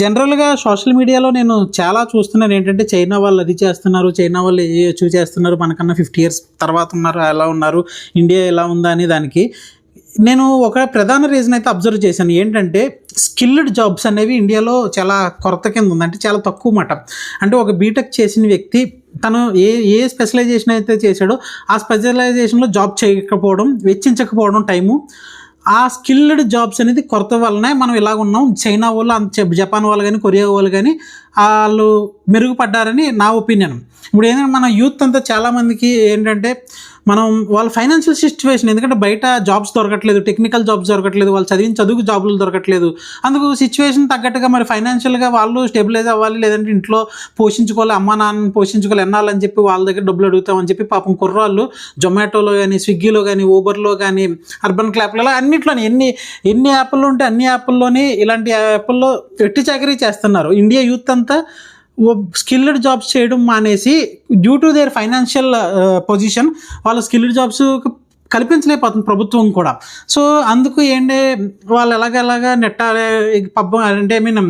జనరల్గా సోషల్ మీడియాలో నేను చాలా చూస్తున్నాను. ఏంటంటే చైనా వాళ్ళు అది చేస్తున్నారు చైనా వాళ్ళు ఏ అచీవ్ చేస్తున్నారు. మనకన్నా ఫిఫ్టీ ఇయర్స్ తర్వాత ఉన్నారు ఎలా ఉన్నారు. ఇండియా ఎలా ఉందా అనే దానికి. నేను ఒక ప్రధాన రీజన్ అయితే అబ్జర్వ్ చేశాను. ఏంటంటే స్కిల్డ్ జాబ్స్ అనేవి ఇండియాలో చాలా కొరత కింద ఉంది. అంటే చాలా తక్కువ మాట అంటే ఒక బీటెక్ చేసిన వ్యక్తి తను ఏ ఏ స్పెషలైజేషన్ అయితే చేశాడో ఆ స్పెషలైజేషన్లో జాబ్ చేయకపోవడం వెచ్చించకపోవడం టైము ఆ స్కిల్డ్ జాబ్స్ అనేది కొరత వల్లనే మనం ఇలాగ ఉన్నాం చైనా వాళ్ళు అంత జపాన్ వాళ్ళు కానీ కొరియా వాళ్ళు కానీ వాళ్ళు మెరుగుపడ్డారని నా ఒపీనియన్. ఇప్పుడు ఏంటంటే మన యూత్ అంతా చాలామందికి ఏంటంటే మనం వాళ్ళ ఫైనాన్షియల్ సిచ్యువేషన్ ఎందుకంటే బయట జాబ్స్ దొరకట్లేదు టెక్నికల్ జాబ్స్ దొరకట్లేదు వాళ్ళు చదివిన చదువుకు జాబులు దొరకట్లేదు. అందుకు సిచ్యువేషన్ తగ్గట్టుగా మరి ఫైనాన్షియల్గా వాళ్ళు స్టెబిలైజ్ అవ్వాలి లేదంటే ఇంట్లో పోషించుకోవాలి అమ్మా నాన్న పోషించుకోవాలి ఎన్నాలని చెప్పి వాళ్ళ దగ్గర డబ్బులు అడుగుతామని చెప్పి పాపం కుర్రాళ్ళు జొమాటోలో కానీ స్విగ్గీలో కానీ ఊబర్లో కానీ అర్బన్ క్లాప్లలో అన్నిట్లోని ఎన్ని ఎన్ని యాప్లు ఉంటే అన్ని యాప్ల్లోని ఇలాంటి యాప్ల్లో వెట్టి చాకరీ చేస్తున్నారు. ఇండియా యూత్ అంతా స్కిల్డ్ జాబ్స్ చేయడం మానేసి due to their financial position వాళ్ళు స్కిల్డ్ జాబ్స్ కల్పించలేకపోతుంది ప్రభుత్వం కూడా. సో అందుకు ఏంటి వాళ్ళు ఎలాగ ఎలాగా నెట్టాలి పబ్బం అంటే ఐ మీన్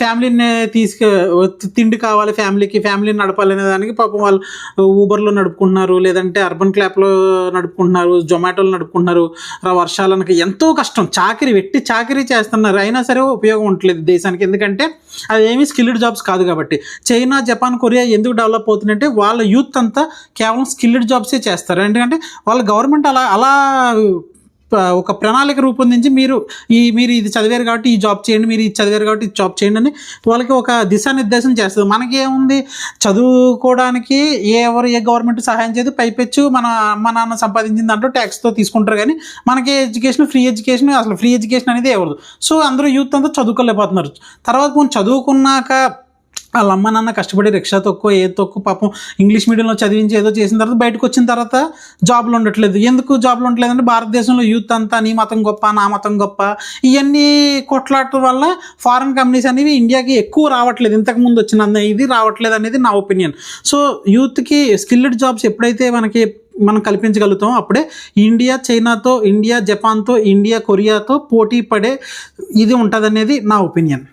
ఫ్యామిలీని తీసుకు తిండి కావాలి ఫ్యామిలీకి ఫ్యామిలీని నడపాలి అనే దానికి పాపం వాళ్ళు ఊబర్లో నడుపుకుంటున్నారు లేదంటే అర్బన్ క్లాప్లో నడుపుకుంటున్నారు జొమాటోలో నడుపుకుంటున్నారు. వర్షాలనకి ఎంతో కష్టం. చాకరీ వెట్టి చాకరీ చేస్తున్నారు. అయినా సరే ఉపయోగం ఉండలేదు దేశానికి. ఎందుకంటే అది ఏమీ స్కిల్డ్ జాబ్స్ కాదు కాబట్టి. చైనా జపాన్ కొరియా ఎందుకు డెవలప్ అవుతుందంటే వాళ్ళ యూత్ అంతా కేవలం స్కిల్డ్ జాబ్సే చేస్తారు. ఎందుకంటే వాళ్ళ గవర్నమెంట్ అలా అలా ఒక ప్రణాళిక రూపొందించి మీరు ఈ మీరు ఇది చదివారు కాబట్టి ఈ జాబ్ చేయండి మీరు ఇది చదివారు కాబట్టి ఈ జాబ్ చేయండి అని వాళ్ళకి ఒక దిశానిర్దేశం చేస్తుంది. మనకి ఏముంది చదువుకోవడానికి ఎవరు ఏ గవర్నమెంట్ సహాయం చేయదు. పైపెచ్చు మన అమ్మ నాన్న సంపాదించిన దాంట్లో ట్యాక్స్తో తీసుకుంటారు కానీ మనకి ఎడ్యుకేషన్ ఫ్రీ ఎడ్యుకేషన్ అసలు ఫ్రీ ఎడ్యుకేషన్ అనేది ఎవరు సో అందరూ యూత్ అంతా చదువుకోలేకపోతున్నారు. తర్వాత మనం చదువుకున్నాక వాళ్ళ అమ్మ నాన్న కష్టపడి రిక్షా తొక్కు ఏ తొక్కు పాపం ఇంగ్లీష్ మీడియంలో చదివించి ఏదో చేసిన తర్వాత బయటకు వచ్చిన తర్వాత జాబ్లు ఉండట్లేదు. ఎందుకు జాబ్లు ఉండట్లేదు అంటే భారతదేశంలో యూత్ అంతా నీ మతం గొప్ప నా మతం గొప్ప ఇవన్నీ కొట్లాటం వల్ల ఫారెన్ కంపెనీస్ అనేవి ఇండియాకి ఎక్కువ రావట్లేదు. ఇంతకు ముందు వచ్చిన ఇది రావట్లేదు అనేది నా ఒపీనియన్ సో యూత్కి స్కిల్డ్ జాబ్స్ ఎప్పుడైతే మనకి మనం కల్పించగలుగుతాం అప్పుడే ఇండియా చైనాతో ఇండియా జపాన్తో ఇండియా కొరియాతో పోటీ పడే ఇది ఉంటుందనేది నా ఒపీనియన్